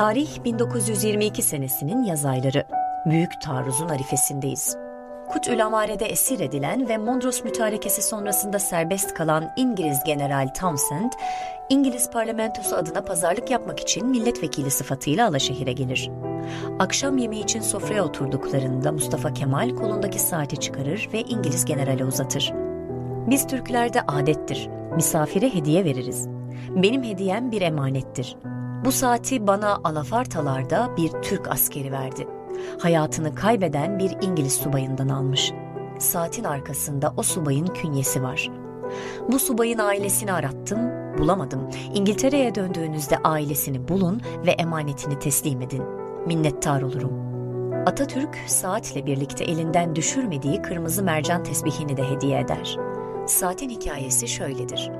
Tarih 1922 senesinin yaz ayları. Büyük taarruzun arifesindeyiz. Kut Ülamare'de esir edilen ve Mondros mütarekesi sonrasında serbest kalan İngiliz General Townsend, İngiliz parlamentosu adına pazarlık yapmak için milletvekili sıfatıyla Alaşehir'e gelir. Akşam yemeği için sofraya oturduklarında Mustafa Kemal kolundaki saati çıkarır ve İngiliz generale uzatır. Biz Türklerde adettir. Misafire hediye veririz. Benim hediyem bir emanettir. Bu saati bana Alafartalarda bir Türk askeri verdi. Hayatını kaybeden bir İngiliz subayından almış. Saatin arkasında o subayın künyesi var. Bu subayın ailesini arattım, bulamadım. İngiltere'ye döndüğünüzde ailesini bulun ve emanetini teslim edin. Minnettar olurum. Atatürk saatle birlikte elinden düşürmediği kırmızı mercan tesbihini de hediye eder. Saatin hikayesi şöyledir.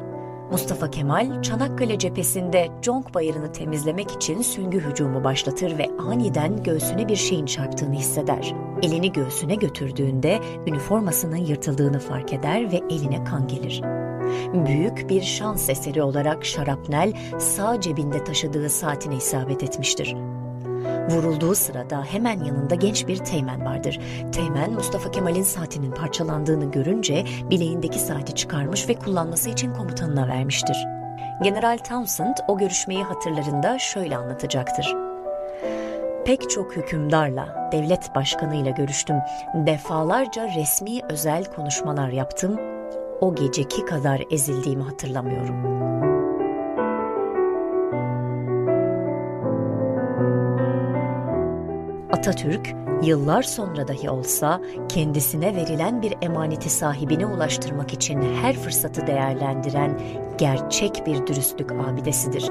Mustafa Kemal Çanakkale cephesinde Conk Bayırı'nı temizlemek için süngü hücumu başlatır ve aniden göğsüne bir şeyin çarptığını hisseder. Elini göğsüne götürdüğünde üniformasının yırtıldığını fark eder ve eline kan gelir. Büyük bir şans eseri olarak şarapnel sağ cebinde taşıdığı saatine isabet etmiştir. Vurulduğu sırada hemen yanında genç bir teğmen vardır. Teğmen Mustafa Kemal'in saatinin parçalandığını görünce bileğindeki saati çıkarmış ve kullanması için komutanına vermiştir. General Townsend o görüşmeyi hatırlarında şöyle anlatacaktır. Pek çok hükümdarla, devlet başkanıyla görüştüm. Defalarca resmi özel konuşmalar yaptım. O geceki kadar ezildiğimi hatırlamıyorum. Atatürk yıllar sonra dahi olsa kendisine verilen bir emaneti sahibine ulaştırmak için her fırsatı değerlendiren gerçek bir dürüstlük abidesidir.